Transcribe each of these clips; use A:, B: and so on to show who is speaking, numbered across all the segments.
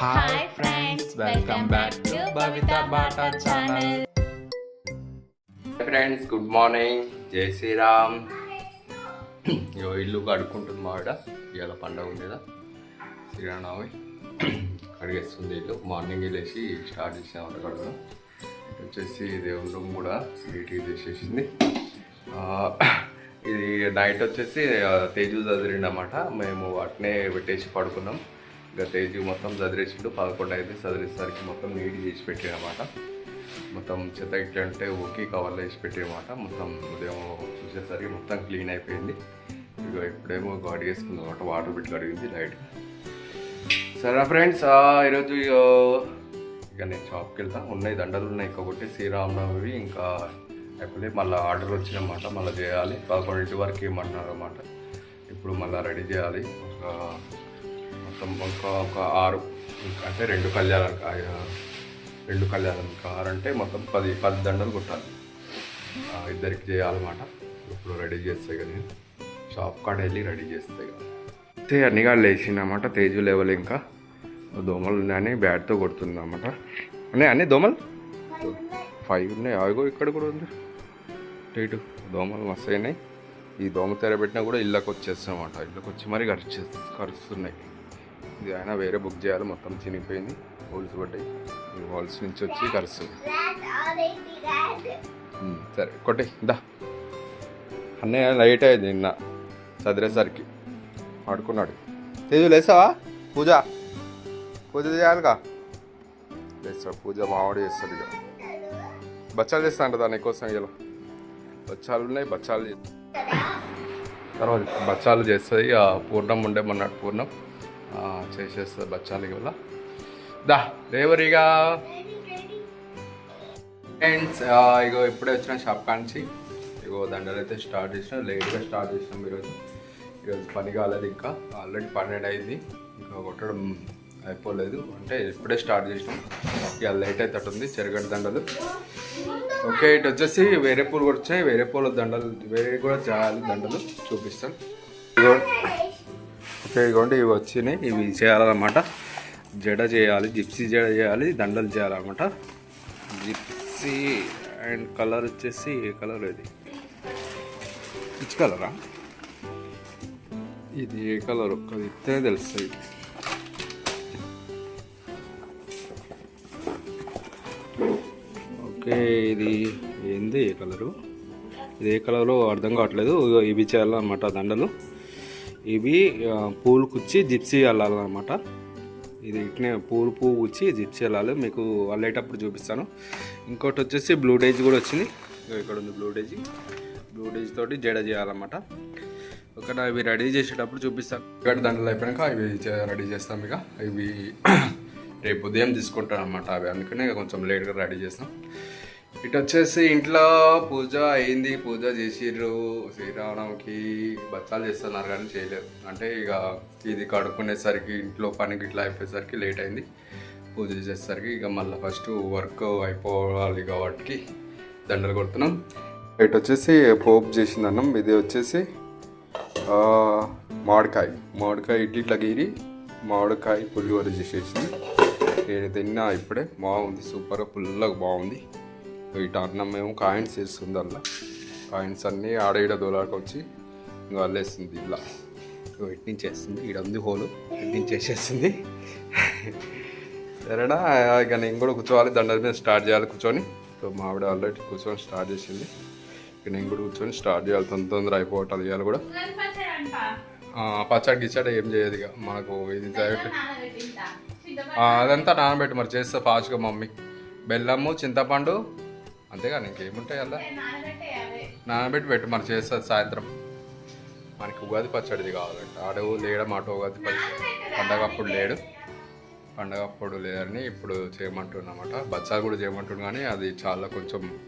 A: Hi friends welcome back to Bata channel
B: friends good morning జై శ్రీరామ్ ఇగో ఇల్లు కడుక్కుంటుంది ఇవాళ పండగ ఉంది కదా శ్రీరామనవమి. కడిగేస్తుంది ఇల్లు. మార్నింగ్ లేచి స్టార్ట్ చేసామంట కడగడం ఇటు వచ్చేసి దేవుని రూమ్ కూడా నీట్గా చేసేసింది. ఇది నైట్ వచ్చేసి తేజు చదిరిండనమాట మేము వాటినే పెట్టేసి పడుకున్నాం. గత తేజు మొత్తం చదిరేసిండు పదకొండు అయితే చదివేసరికి మొత్తం నీట్ చేసి పెట్టాడనమాట మొత్తం చెత్త ఇట్లా అంటే ఓకే కవర్లో వేసి పెట్టేమాట మొత్తం ఉదయం చూసేసరికి మొత్తం క్లీన్ అయిపోయింది. ఇక ఇప్పుడేమో గాడి వేసుకుంది అనమాట వాటర్ బిట్ కడిగింది లైట్ సరే ఫ్రెండ్స్ ఈరోజు ఇక ఇక నేను షాప్కి వెళ్తా. ఉన్నాయి దండలు ఉన్నాయి. ఇంకొకటి శ్రీరామనవమి ఇంకా అయిపోయి మళ్ళీ ఆర్డర్ వచ్చినమాట మళ్ళీ చేయాలి. పదకొండింటి వరకు ఇవ్వమన్నారు అనమాట ఇప్పుడు మళ్ళీ రెడీ చేయాలి. ఒక మొత్తం ఒక ఒక ఆరు ఇంకా అంటే రెండు కళ్యాణాలు రెండు కళ్యాణం కారంటే అంటే మొత్తం పది పది దండలు కొట్టాలి. ఇద్దరికి చేయాలన్నమాట. ఇప్పుడు రెడీ చేస్తే కానీ షాప్ కాడ వెళ్ళి రెడీ చేస్తే కానీ. అయితే అన్ని కాళ్ళు వేసిందన్నమాట తేజు లెవెల్ ఇంకా. దోమలు ఉన్నాయని బ్యాట్తో కొడుతుంది అనమాట ఉన్నాయి అన్ని దోమలు? ఫైవ్ ఉన్నాయి. అవిగో ఇక్కడ కూడా ఉంది. ఇటు దోమలు మస్తు అయినాయి. ఈ దోమ తెర పెట్టినా కూడా ఇళ్ళకి వచ్చేస్తాయి అన్నమాట ఇళ్ళకి వచ్చి మరీ కరిచే కరుస్తున్నాయి. ఇది అయినా వేరే బుక్ చేయాలి. మొత్తం చినిగిపోయింది. హోల్స్ పడ్డాయి. ఈ హోల్స్ నుంచి వచ్చి ఉమ్, సరే కొట్టే దా. అన్నయ్య లైట్ అయింది నిన్న. చదిరేసరికి ఆడుకున్నాడు. తేజు లేసావా పూజ. పూజ చేయాలిగా? లేస్తాడు. పూజ మావాడు చేస్తాడు ఇక బచ్చాలు చేస్తా అంట దాని కోసం ఇలా బచ్చాలు ఉన్నాయి బచ్చాలు తర్వాత బచ్చాలు చేస్తుంది పూర్ణం ఉండే మొన్నటి పూర్ణం. చేసేస్తుంది బచ్చాలకి వల్ల. దా లేవరిగా ఫ్రెండ్స్ ఇగో ఇప్పుడే వచ్చిన షాప్ కాంచి ఇగో దండలు అయితే స్టార్ట్ చేసినాం లేట్గా స్టార్ట్ చేసినాం ఈరోజు. ఈరోజు పని కాలేదు ఇంకా ఆల్రెడీ పన్నెండు అయింది. ఇంకా కొట్టడం అయిపోలేదు. అంటే ఇప్పుడే స్టార్ట్ చేసినాం. ఇక లేట్ అవుతుంది చెరగడ్డ దండలు. ఓకే ఇటు వచ్చేసి వేరే పూలు కూడా వచ్చాయి. వేరే పూల దండలు వేరే కూడా చేయాలి దండలు చూపిస్తాను. ఇగో. ఇదిగోండి ఇవి వచ్చినాయి. ఇవి చేయాలన్నమాట. జడ చేయాలి జిప్సీ జడ చేయాలి దండలు చేయాలన్నమాట. జిప్సీ అండ్ కలర్ వచ్చేసి ఏ కలర్ ఇది? పిచ్ కలరా ఇది ఏ కలర్? ఒక్కది ఇస్తే తెలుస్తుంది. ఓకే ఇది ఏంది ఏ కలరు? ఇది ఏ కలరు అర్థం కావట్లేదు. ఇగో ఇవి చేయాలన్నమాట దండలు. ఇవి పూలు కుచ్చి జిప్సీ వెళ్ళాలన్నమాట ఇది ఇట్నే పూలు పువ్వు కుచ్చి జిప్సీ వెళ్ళాలి మీకు అల్లేటప్పుడు చూపిస్తాను. ఇంకోటి వచ్చేసి బ్లూ డేజ్ కూడా వచ్చింది. ఇక్కడ ఉంది బ్లూ డేజ్. బ్లూ డేజ్ తోటి జడ చేయాలన్నమాట. ఒకటి ఇవి రెడీ చేసేటప్పుడు చూపిస్తాను. ఇక్కడ దండలు అయిపోయాక ఇవి రెడీ చేస్తాం ఇక. ఇవి రేపు ఉదయం తీసుకుంటాను అనమాట అవి. అందుకనే కొంచెం లేట్గా రెడీ చేస్తాం. ఇటు వచ్చేసి ఇంట్లో పూజ అయింది పూజ చేసిర్రు. శ్రీరామకి బచ్చాలు చేస్తున్నారు కానీ చేయలేదు. అంటే ఇక ఇది కడుక్కునేసరికి ఇంట్లో పనికి ఇట్లా అయిపోయేసరికి లేట్ అయింది. పూజ చేసేసరికి ఇక మళ్ళీ ఫస్ట్ వర్క్ అయిపోవాలి కాబట్టి దండలు కొడుతున్నాం. ఇటు వచ్చేసి పోపు చేసింది అన్నం ఇది వచ్చేసి మామిడికాయ. మామిడికాయ ఇడ్లీ ఇట్లా గీరి మామిడికాయ పులిహోర చేసేసింది నేను తిన్నా ఇప్పుడే బాగుంది సూపర్గా పుల్లగా బాగుంది. ఇటు అన్నం మేము కాయిన్స్ వేస్తుంది అలా కాయిన్స్ అన్నీ ఆడ ఈడ దూలాకి వచ్చి ఇంకా అల్లేస్తుంది ఇలా. ఇటు నుంచి వేస్తుంది ఈడ ఉంది హోలు ఇటు నుంచి వేసేస్తుంది. సరేనా? ఇక నేను కూడా కూర్చోవాలి దండల మీద స్టార్ట్ చేయాలి కూర్చొని. సో మా ఆవిడ ఆల్రెడీ కూర్చొని స్టార్ట్ చేసింది. ఇక నేను కూడా కూర్చొని స్టార్ట్ చేయాలి తొందర తొందర అయిపోవటాలు ఇవాళ కూడా. పచ్చడి గిచ్చడి ఏం చేయదు ఇక. మనకు ఇది అదంతా నానబెట్టి మరి చేస్తా ఫాస్ట్గా మమ్మీ. బెల్లము చింతపండు అంతేగా ఇంకేముంటాయి అలా? నానబెట్టి పెట్టు మరి చేస్తుంది సాయంత్రం. మనకి ఉగాది పచ్చడిది కావాలంట. ఆడవు లేడం అటు ఉగాది పచ్చడి పండగ అప్పుడు లేడు. పండగ అప్పుడు లేదని ఇప్పుడు చేయమంటున్నమాట బచ్చాలు కూడా చేయమంటున్నాను కానీ అది చాలా కొంచెం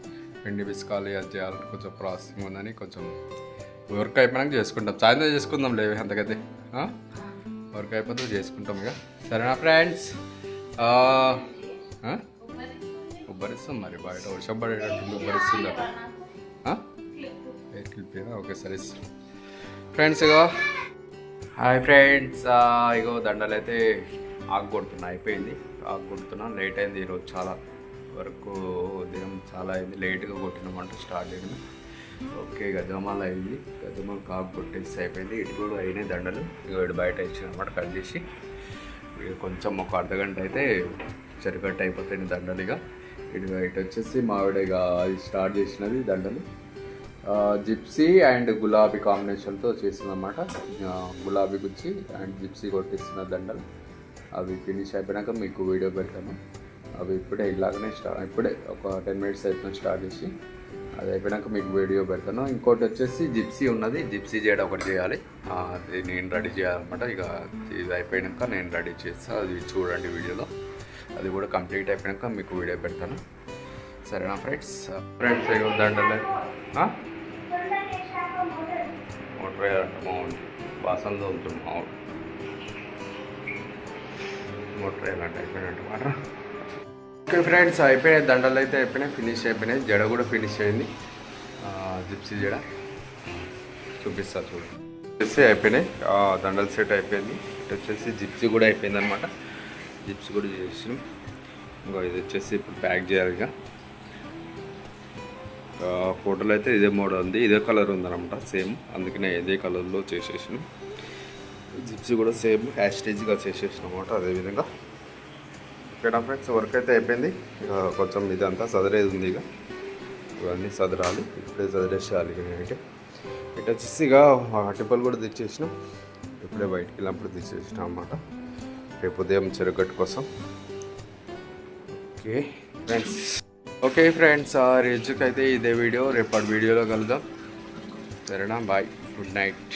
B: పిండి పిసుకాలి అది చేయాలని కొంచెం ప్రాసెసింగ్ ఉందని కొంచెం వర్క్ అయిపోయినాక చేసుకుంటాం. సాయంత్రం చేసుకుందాం లేవి అంతకైతే? వర్క్ అయిపోతే చేసుకుంటాం ఇక. సరేనా ఫ్రెండ్స్ ఉబ్బరిస్తాం మరి బయట. వర్షం పడేటట్టు ఉబ్బరిస్తుంది ఓకే సరే ఫ్రెండ్స్ ఇగో. హాయ్ ఫ్రెండ్స్ ఇగో దండలు అయితే ఆకు కొడుతున్నా అయిపోయింది. ఆకు కొడుతున్నా లేట్ అయింది ఈరోజు చాలా వరకు ఉదయం చాలా అయింది. లేట్గా కొట్టినామంటే స్టార్ట్ చేయడం. ఓకే గజమాలు అయింది. గజమాలు కాకు కొట్టేసి అయిపోయింది. ఇటు కూడా అయినాయి దండలు. ఇక ఇటు బయట ఇచ్చినమాట కట్ చేసి. ఇక కొంచెం ఒక అర్ధగంట అయితే చెరుకట్టు అయిపోతాయి దండలు ఇక ఇటు ఇటు వచ్చేసి మావిడ ఇక అది స్టార్ట్ చేసినది దండలు. జిప్సీ అండ్ గులాబీ కాంబినేషన్తో చేసిందన్నమాట. గులాబీ గుచ్చి అండ్ జిప్సీ కొట్టిస్తున్న దండలు. అవి ఫినిష్ అయిపోయాక మీకు వీడియో పెడతాను. అవి ఇప్పుడే ఇలాగనే స్టార్ట్ ఇప్పుడే ఒక టెన్ మినిట్స్ అయిపోయిన స్టార్ట్ చేసి అది అయిపోయాక మీకు వీడియో పెడతాను. ఇంకోటి వచ్చేసి జిప్సీ ఉన్నది. జిప్సీ చేయడం ఒకటి చేయాలి. అది నేను రెడీ చేయాలన్నమాట. ఇక ఇది అయిపోయాక నేను రెడీ చేస్తాను అది చూడండి వీడియోలో. అది కూడా కంప్లీట్ అయిపోయాక మీకు వీడియో పెడతాను. సరేనా ఫ్రెండ్స్? ఫ్రెండ్స్ ఆ? మోటర్ తోలుతుంది మామూలు. మోటర్ అయిపోయినట్టు మాట. ఓకే ఫ్రెండ్స్ అయిపోయినాయి దండలు అయితే అయిపోయినాయి ఫినిష్ అయిపోయినాయి. జడ కూడా ఫినిష్ అయింది. జిప్సీ జడ. చూపిస్తా చూడండి జిప్సీ అయిపోయినాయి. దండల సెట్ అయిపోయింది. ఇటు వచ్చేసి జిప్సీ కూడా అయిపోయింది అనమాట జిప్స్ కూడా చేసినాం. ఇంకా ఇది వచ్చేసి ఇప్పుడు ప్యాక్ చేయాలి ఇక. ఫోటోలో అయితే ఇదే మోడల్ ఉంది. ఇదే కలర్ ఉందనమాట సేమ్. అందుకనే ఇదే కలర్లో చేసేసినాం. జిప్స్ కూడా సేమ్ హ్యాస్టేజ్గా చేసేసినాం అనమాట అదేవిధంగా ఇక్కడ ఫ్రెండ్స్ వర్క్ అయితే అయిపోయింది. ఇక కొంచెం ఇదంతా సదరేది ఉంది ఇక. ఇవన్నీ సదరాలి ఇప్పుడే సదరేసేయాలి ఇక నేనైతే. ఇటు వచ్చేసి ఇక అటిపల్ కూడా తెచ్చేసినాం. ఇప్పుడే బయటికి వెళ్ళినప్పుడు తెచ్చేసినాం అనమాట రేపు ఉదయం చెరుగట్టు కోసం. ఓకే ఫ్రెండ్స్ ఓకే ఫ్రెండ్స్ ఆ రేజుకి అయితే ఇదే వీడియో. రేపటి వీడియోలో కలుద్దాం. సరేనా బాయ్. Good night.